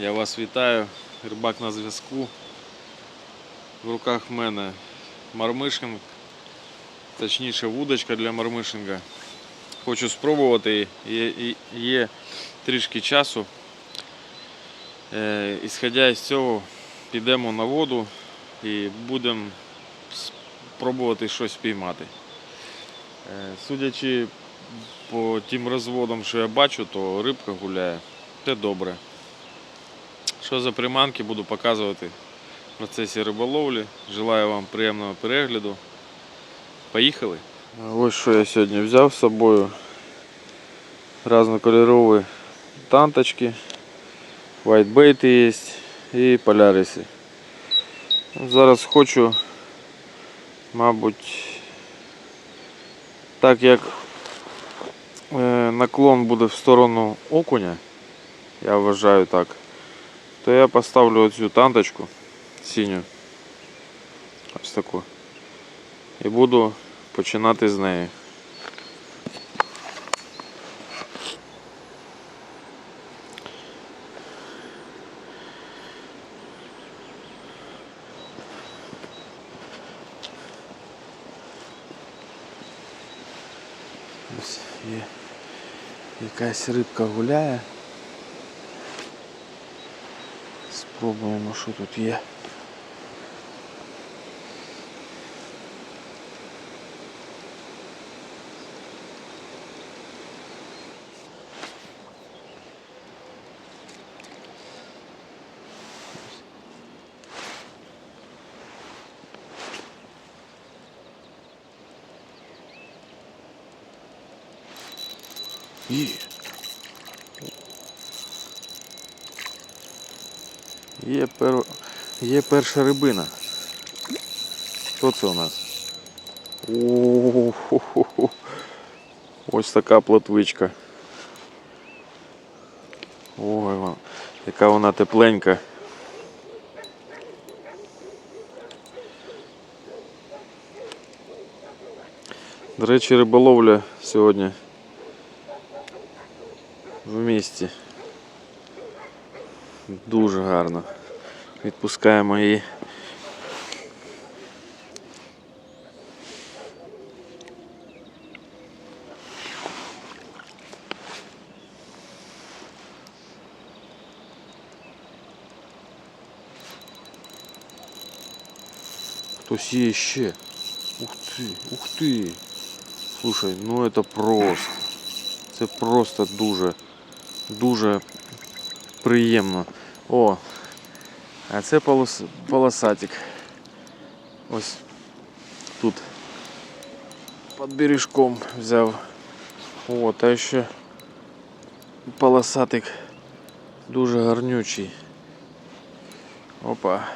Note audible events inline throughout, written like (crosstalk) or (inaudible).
Я вас вітаю. Рибак на зв'язку. В руках в мене мармишинг, точніше вудочка для мармишинга. Хочу спробувати. Є, є- трішки часу. Е, ісходя із цього, підемо на воду і будемо спробувати щось піймати. Е, Судячи по тим розводам, що я бачу, то рибка гуляє. Це добре. Що за приманки буду показувати в процесі риболовлі. Желаю вам приємного перегляду. Поїхали. Ось що я сьогодні взяв з собою. Разнокольорові танточки, вайтбейти є і поляриси. Зараз хочу, мабуть, так як е, наклон буде в сторону окуня, я вважаю так, то я поставлю оцю танточку синю. Ось таку. І буду починати з неї. Ось є якась рибка гуляє. Спробуємо, що тут є. Є. Є, пер... Є перша рибина. Хто це у нас? О-хо-хо-хо. Ось така плотвичка. Ой, вон, яка вона тепленька. До речі, риболовля сьогодні в місті. Дуже гарно. Відпускаємо її. Хтось є ще. Ух ти, ух ти. Слушай, ну это просто. Це просто дуже, дуже приємно. О, а це полос, полосатик. Ось тут під бережком взяв. О, та ще полосатик дуже гарнючий. Опа.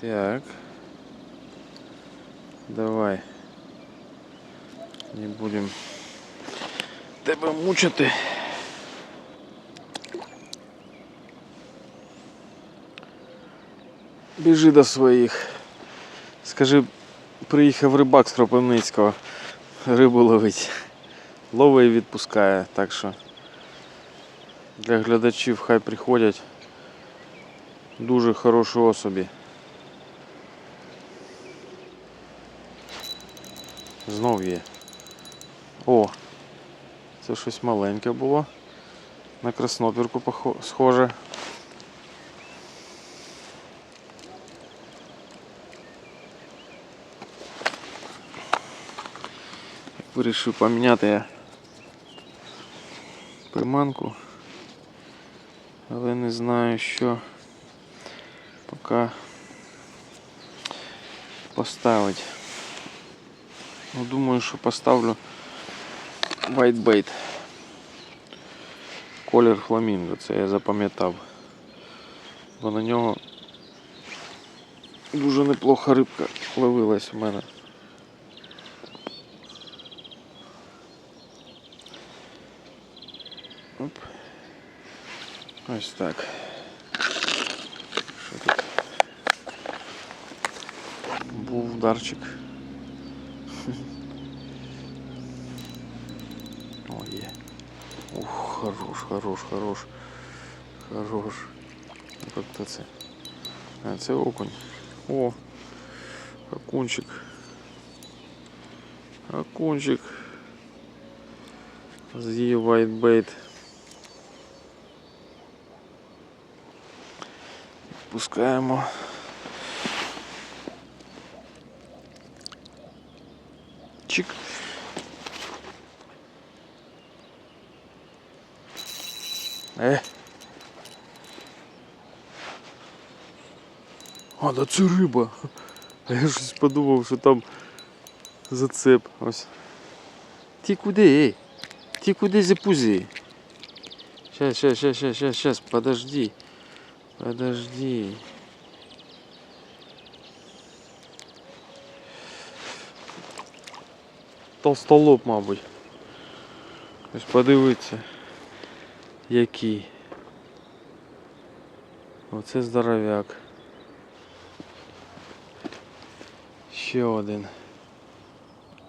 Так. Давай. Не будемо тебе мучити. Біжи до своїх. Скажи, приїхав рибак з Кропивницького рибу ловить. Ловить і відпускає, так що для глядачів хай приходять. Дуже хороші особі. Знов є. О, це щось маленьке було. На краснопірку схоже. Вирішив поміняти я приманку, але не знаю, що поки поставити. Ну, думаю, що поставлю whitebait. Колір фламінго, це я запам'ятав. Бо на нього дуже неплохо рибка ловилась у мене. Ось так. Що тут? Був ударчик. (laughs) О, є. Ух. хорош, хорош, хорош. Хорош. Як це? А, це окунь. О, окунчик. Окунчик. З'їв whitebait. Пускаємо. Чик. Е. А, да це риба. А я щось подумав, що там зацеп. Ось. Ти куди, ей? Ти куди запузи? Щас, щас, щас, щас, щас, подожди. Подожди. Толстолоб, мабуть. Ось подивіться. Який. Оце здоровяк. Ще один.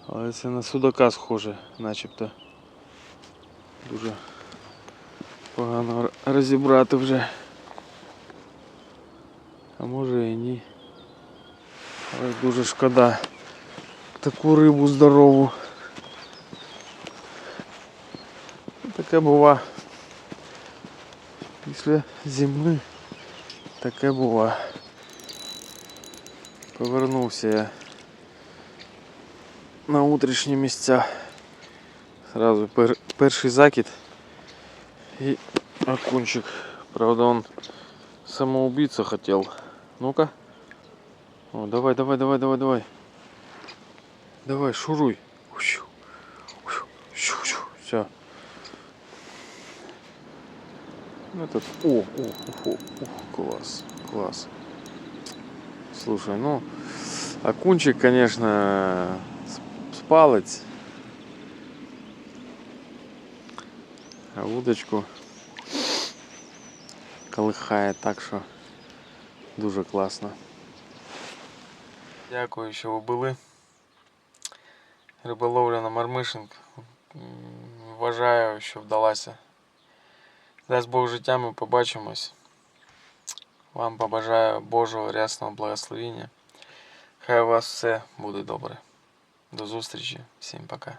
Але це на судака схоже, начебто. Дуже погано розібрати вже. А може і ні. Але дуже шкода. Таку рибу здорову. Таке бува. Після зими таке бува. Повернувся я на утрішні місця. Сразу пер, перший закид і окунчик. Правда он самоубийца хотел. Ну-ка. Давай, давай, давай, давай, давай. Давай, шуруй. Все. Этот. О, о, о, о, класс, класс. Слушай, ну, окунчик, конечно, с- с палець. А удочку колихає так, що дуже класно. Дякую, що ви були. Риболовля на Мармишинг. Вважаю, що вдалася. Дасть Бог життя, ми побачимось. Вам побажаю Божого рясного благословення. Хай у вас все буде добре. До зустрічі. Всім пока.